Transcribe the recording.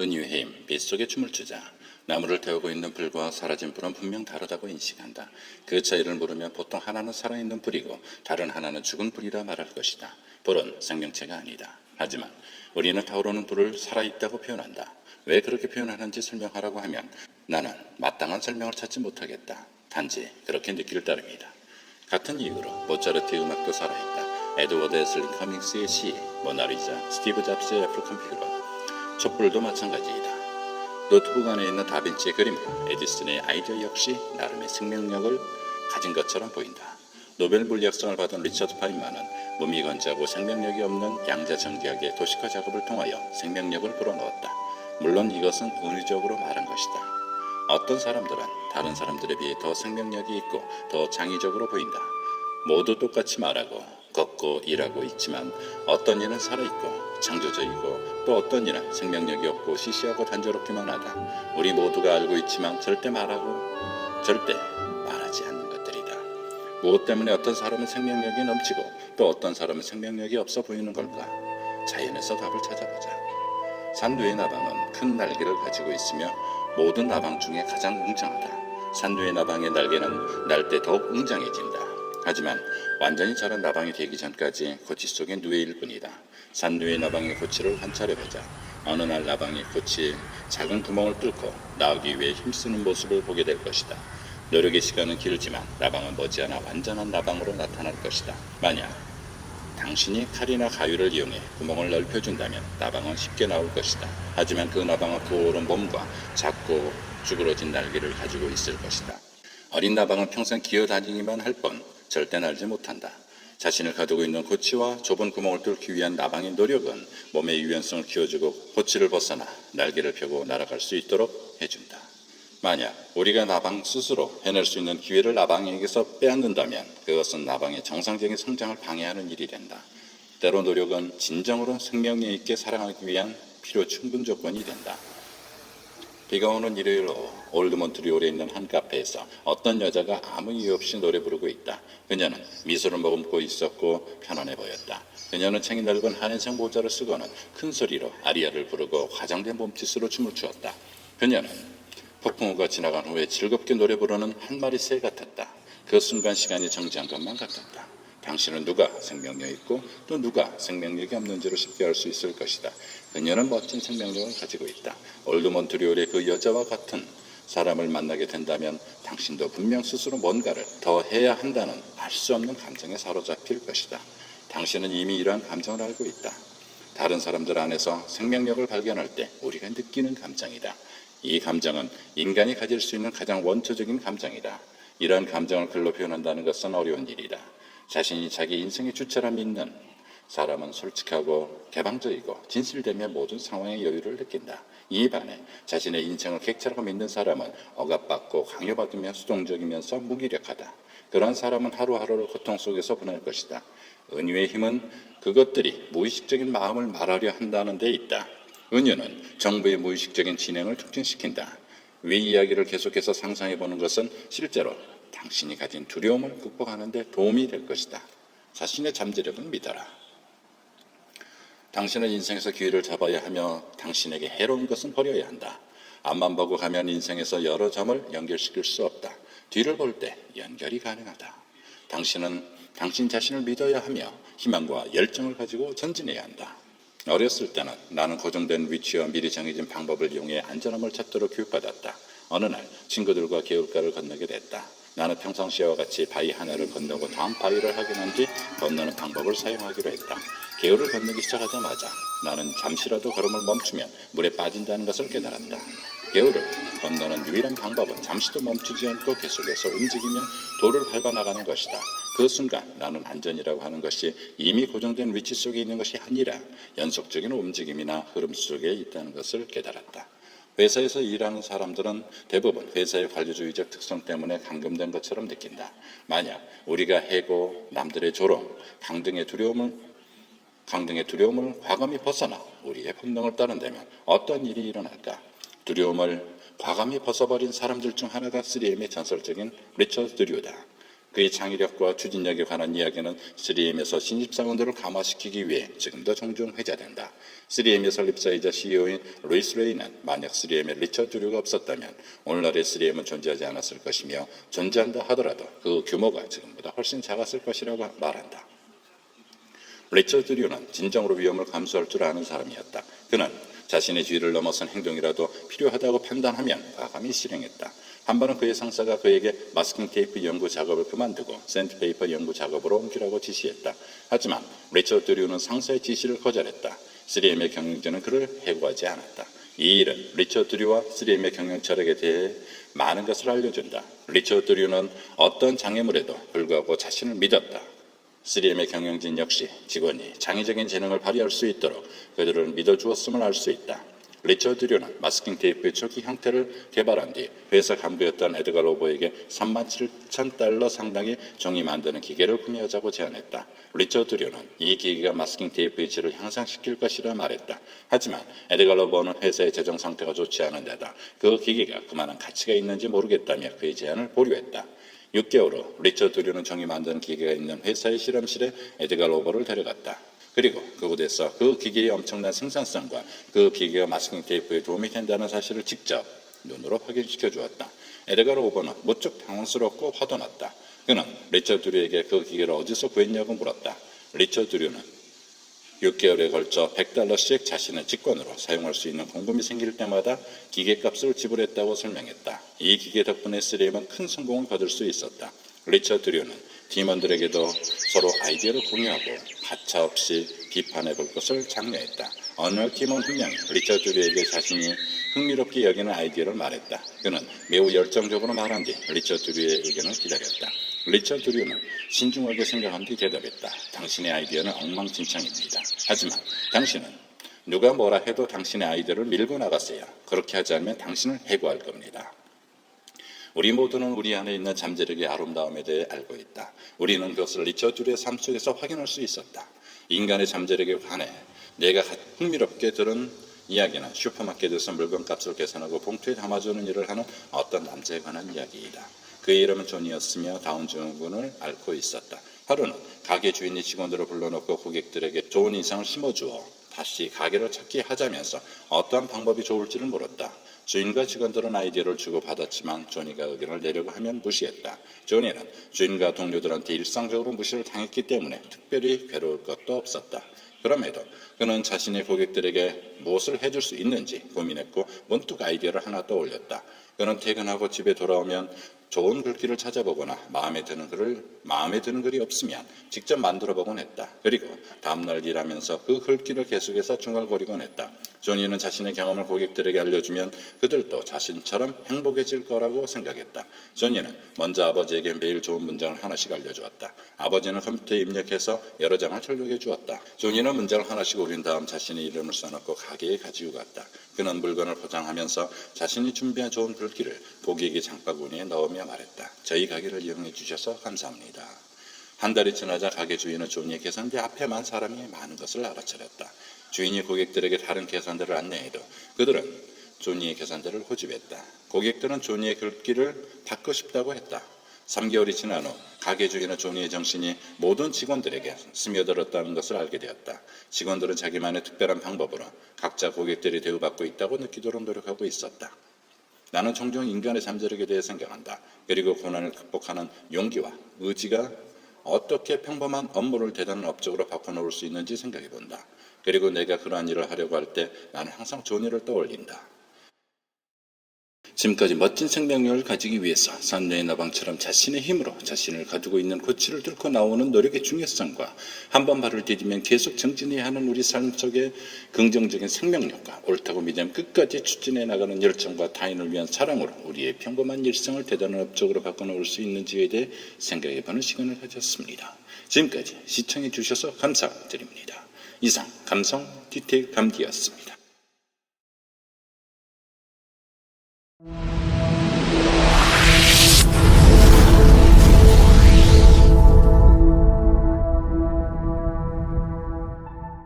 은유의 힘, 빛 속에 춤을 추자. 나무를 태우고 있는 불과 사라진 불은 분명 다르다고 인식한다. 그 차이를 모르면 보통 하나는 살아있는 불이고 다른 하나는 죽은 불이라 말할 것이다. 불은 생명체가 아니다. 하지만 우리는 타오르는 불을 살아있다고 표현한다. 왜 그렇게 표현하는지 설명하라고 하면 나는 마땅한 설명을 찾지 못하겠다. 단지 그렇게 느낄 따름이다. 같은 이유로 모차르트의 음악도 살아있다. 에드워드 에슬링 커밍스의 시, 모나리자, 스티브 잡스의 애플 컴퓨터, 촛불도 마찬가지이다. 노트북 안에 있는 다빈치의 그림과 에디슨의 아이디어 역시 나름의 생명력을 가진 것처럼 보인다. 노벨 물리학상을 받은 리처드 파인만은 무미건조하고 생명력이 없는 양자 전기학의 도시화 작업을 통하여 생명력을 불어넣었다. 물론 이것은 은유적으로 말한 것이다. 어떤 사람들은 다른 사람들에 비해 더 생명력이 있고 더 창의적으로 보인다. 모두 똑같이 말하고 걷고 일하고 있지만 어떤 이는 살아있고 창조적이고 또 어떤 이는 생명력이 없고 시시하고 단조롭기만 하다. 우리 모두가 알고 있지만 절대 말하고 절대 말하지 않는 것들이다. 무엇 때문에 어떤 사람은 생명력이 넘치고 또 어떤 사람은 생명력이 없어 보이는 걸까? 자연에서 답을 찾아보자. 산두의 나방은 큰 날개를 가지고 있으며 모든 나방 중에 가장 웅장하다. 산두의 나방의 날개는 날 때 더욱 웅장해진다. 하지만 완전히 자란 나방이 되기 전까지 고치 속의 누에일 뿐이다. 산두의 나방의 고치를 관찰해 보자. 어느 날 나방이 고치에 작은 구멍을 뚫고 나오기 위해 힘쓰는 모습을 보게 될 것이다. 노력의 시간은 길지만 나방은 머지않아 완전한 나방으로 나타날 것이다. 만약 당신이 칼이나 가위를 이용해 구멍을 넓혀준다면 나방은 쉽게 나올 것이다. 하지만 그 나방은 푸른 몸과 작고 쭈그러진 날개를 가지고 있을 것이다. 어린 나방은 평생 기어다니기만 할 뿐 절대 날지 못한다. 자신을 가두고 있는 고치와 좁은 구멍을 뚫기 위한 나방의 노력은 몸의 유연성을 키워주고 고치를 벗어나 날개를 펴고 날아갈 수 있도록 해준다. 만약 우리가 나방 스스로 해낼 수 있는 기회를 나방에게서 빼앗는다면 그것은 나방의 정상적인 성장을 방해하는 일이 된다. 때로 노력은 진정으로 생명력 있게 살아가기 위한 필요 충분 조건이 된다. 비가 오는 일요일 오후 올드 몬트리올에 있는 한 카페에서 어떤 여자가 아무 이유 없이 노래 부르고 있다. 그녀는 미소를 머금고 있었고 편안해 보였다. 그녀는 챙이 넓은 하얀색 모자를 쓰고는 큰 소리로 아리아를 부르고 과장된 몸짓으로 춤을 추었다. 그녀는 폭풍우가 지나간 후에 즐겁게 노래 부르는 한 마리 새 같았다. 그 순간 시간이 정지한 것만 같았다. 당신은 누가 생명력 있고 또 누가 생명력이 없는지를 쉽게 알 수 있을 것이다. 그녀는 멋진 생명력을 가지고 있다. 올드몬트리올의 그 여자와 같은 사람을 만나게 된다면 당신도 분명 스스로 뭔가를 더 해야 한다는 알 수 없는 감정에 사로잡힐 것이다. 당신은 이미 이러한 감정을 알고 있다. 다른 사람들 안에서 생명력을 발견할 때 우리가 느끼는 감정이다. 이 감정은 인간이 가질 수 있는 가장 원초적인 감정이다. 이러한 감정을 글로 표현한다는 것은 어려운 일이다. 자신이 자기 인생의 주체라 믿는 사람은 솔직하고 개방적이고 진실되며 모든 상황의 여유를 느낀다. 이에 반해 자신의 인생을 객체라고 믿는 사람은 억압받고 강요받으며 수동적이면서 무기력하다. 그러한 사람은 하루하루를 고통 속에서 보낼 것이다. 은유의 힘은 그것들이 무의식적인 마음을 말하려 한다는 데 있다. 은유는 정부의 무의식적인 진행을 촉진시킨다. 위 이야기를 계속해서 상상해 보는 것은 실제로 당신이 가진 두려움을 극복하는 데 도움이 될 것이다. 자신의 잠재력을 믿어라. 당신은 인생에서 기회를 잡아야 하며 당신에게 해로운 것은 버려야 한다. 앞만 보고 가면 인생에서 여러 점을 연결시킬 수 없다. 뒤를 볼 때 연결이 가능하다. 당신은 당신 자신을 믿어야 하며 희망과 열정을 가지고 전진해야 한다. 어렸을 때는 나는 고정된 위치와 미리 정해진 방법을 이용해 안전함을 찾도록 교육받았다. 어느 날 친구들과 개울가를 건너게 됐다. 나는 평상시와 같이 바위 하나를 건너고 다음 바위를 확인한 뒤 건너는 방법을 사용하기로 했다. 개울을 건너기 시작하자마자 나는 잠시라도 걸음을 멈추면 물에 빠진다는 것을 깨달았다. 개울을 건너는 유일한 방법은 잠시도 멈추지 않고 계속해서 움직이며 돌을 밟아 나가는 것이다. 그 순간 나는 안전이라고 하는 것이 이미 고정된 위치 속에 있는 것이 아니라 연속적인 움직임이나 흐름 속에 있다는 것을 깨달았다. 회사에서 일하는 사람들은 대부분 회사의 관료주의적 특성 때문에 감금된 것처럼 느낀다. 만약 우리가 해고, 남들의 조롱, 강 등의 두려움을 강 등의 두려움을 과감히 벗어나 우리의 본능을 따른다면 어떤 일이 일어날까? 두려움을 과감히 벗어버린 사람들 중 하나가 3M의 전설적인 리처드 드류다. 그의 창의력과 추진력에 관한 이야기는 3M에서 신입사원들을 감화시키기 위해 지금도 종종 회자된다. 3M의 설립자이자 CEO인 루이스 레이는 만약 3M의 리처드 류가 없었다면 오늘날의 3M은 존재하지 않았을 것이며 존재한다 하더라도 그 규모가 지금보다 훨씬 작았을 것이라고 말한다. 리처드 류는 진정으로 위험을 감수할 줄 아는 사람이었다. 그는 자신의 주의를 넘어선 행동이라도 필요하다고 판단하면 과감히 실행했다. 한 번은 그의 상사가 그에게 마스킹 테이프 연구 작업을 그만두고 샌드페이퍼 연구 작업으로 옮기라고 지시했다. 하지만 리처드 류는 상사의 지시를 거절했다. 3M의 경영진은 그를 해고하지 않았다. 이 일은 리처드 류와 3M의 경영 철학에 대해 많은 것을 알려준다. 리처드 류는 어떤 장애물에도 불구하고 자신을 믿었다. 3M의 경영진 역시 직원이 창의적인 재능을 발휘할 수 있도록 그들을 믿어주었음을 알 수 있다. 리처드 류는 마스킹 테이프의 초기 형태를 개발한 뒤 회사 간부였던 에드가 로버에게 3만 7천 달러 상당의 종이 만드는 기계를 구매하자고 제안했다. 리처드 류는 이 기계가 마스킹 테이프의 질을 향상시킬 것이라 말했다. 하지만 에드가 로버는 회사의 재정 상태가 좋지 않은 데다 그 기계가 그만한 가치가 있는지 모르겠다며 그의 제안을 보류했다. 6개월 후 리처드 류는 정이 만든 기계가 있는 회사의 실험실에 에드가 로버를 데려갔다. 그리고 그곳에서 그 기계의 엄청난 생산성과 그 기계가 마스킹 테이프에 도움이 된다는 사실을 직접 눈으로 확인시켜 주었다. 에드가 로버는 무척 당황스럽고 화도 났다. 그는 리처 드 류에게 그 기계를 어디서 구했냐고 물었다. 리처 드 류는 6개월에 걸쳐 100달러씩 자신의 직권으로 사용할 수 있는 공금이 생길 때마다 기계값을 지불했다고 설명했다. 이 기계 덕분에 3M은 큰 성공을 거둘 수 있었다. 리처 드 류는 팀원들에게도 서로 아이디어를 공유하고 가차없이 비판해 볼 것을 장려했다. 어느 날 팀원 한 명이 리처드 류에게 자신이 흥미롭게 여기는 아이디어를 말했다. 그는 매우 열정적으로 말한 뒤 리처드 류의 의견을 기다렸다. 리처드 류는 신중하게 생각한 뒤 대답했다. 당신의 아이디어는 엉망진창입니다. 하지만 당신은 누가 뭐라 해도 당신의 아이디어를 밀고 나갔어요. 그렇게 하지 않으면 당신을 해고할 겁니다. 우리 모두는 우리 안에 있는 잠재력의 아름다움에 대해 알고 있다. 우리는 그것을 리처드의 삶 속에서 확인할 수 있었다. 인간의 잠재력에 관해 내가 흥미롭게 들은 이야기는 슈퍼마켓에서 물건값을 계산하고 봉투에 담아주는 일을 하는 어떤 남자에 관한 이야기이다. 그의 이름은 존이었으며 다운 증후군을 앓고 있었다. 하루는 가게 주인이 직원들을 불러놓고 고객들에게 좋은 인상을 심어주어 다시 가게를 찾게 하자면서 어떠한 방법이 좋을지를 물었다. 주인과 직원들은 아이디어를 주고 받았지만 조니가 의견을 내려고 하면 무시했다. 조니는 주인과 동료들한테 일상적으로 무시를 당했기 때문에 특별히 괴로울 것도 없었다. 그럼에도 그는 자신의 고객들에게 무엇을 해줄 수 있는지 고민했고 문득 아이디어를 하나 떠올렸다. 그는 퇴근하고 집에 돌아오면 좋은 글귀를 찾아보거나 마음에 드는 글을 마음에 드는 글이 없으면 직접 만들어 보곤 했다. 그리고 다음날 일하면서 그 글귀를 계속해서 중얼거리곤 했다. 조니는 자신의 경험을 고객들에게 알려주면 그들도 자신처럼 행복해질 거라고 생각했다. 조니는 먼저 아버지에게 매일 좋은 문장을 하나씩 알려주었다. 아버지는 컴퓨터에 입력해서 여러 장을 출력해 주었다. 조니는 문장을 하나씩 올린 다음 자신의 이름을 써놓고 가게에 가지고 갔다. 그는 물건을 포장하면서 자신이 준비한 좋은 글귀를 고객의 장바구니에 넣으며 말했다. 저희 가게를 이용해 주셔서 감사합니다. 한 달이 지나자 가게 주인은 조니의 계산대 앞에만 사람이 많은 것을 알아차렸다. 주인이 고객들에게 다른 계산대를 안내해도 그들은 조니의 계산대를 호집했다. 고객들은 조니의 글귀를 받고 싶다고 했다. 3개월이 지난 후 가게 주인은 조니의 정신이 모든 직원들에게 스며들었다는 것을 알게 되었다. 직원들은 자기만의 특별한 방법으로 각자 고객들이 대우받고 있다고 느끼도록 노력하고 있었다. 나는 종종 인간의 잠재력에 대해 생각한다. 그리고 고난을 극복하는 용기와 의지가 어떻게 평범한 업무를 대단한 업적으로 바꿔놓을 수 있는지 생각해 본다. 그리고 내가 그러한 일을 하려고 할 때 나는 항상 존이를 떠올린다. 지금까지 멋진 생명력을 가지기 위해서 선녀의 나방처럼 자신의 힘으로 자신을 가지고 있는 고치를 뚫고 나오는 노력의 중요성과 한 번 발을 디디면 계속 정진해야 하는 우리 삶 속의 긍정적인 생명력과 옳다고 믿음 끝까지 추진해 나가는 열정과 타인을 위한 사랑으로 우리의 평범한 일상을 대단한 업적으로 바꿔놓을 수 있는지에 대해 생각해보는 시간을 가졌습니다. 지금까지 시청해 주셔서 감사드립니다. 이상 감성 디테일 감기였습니다.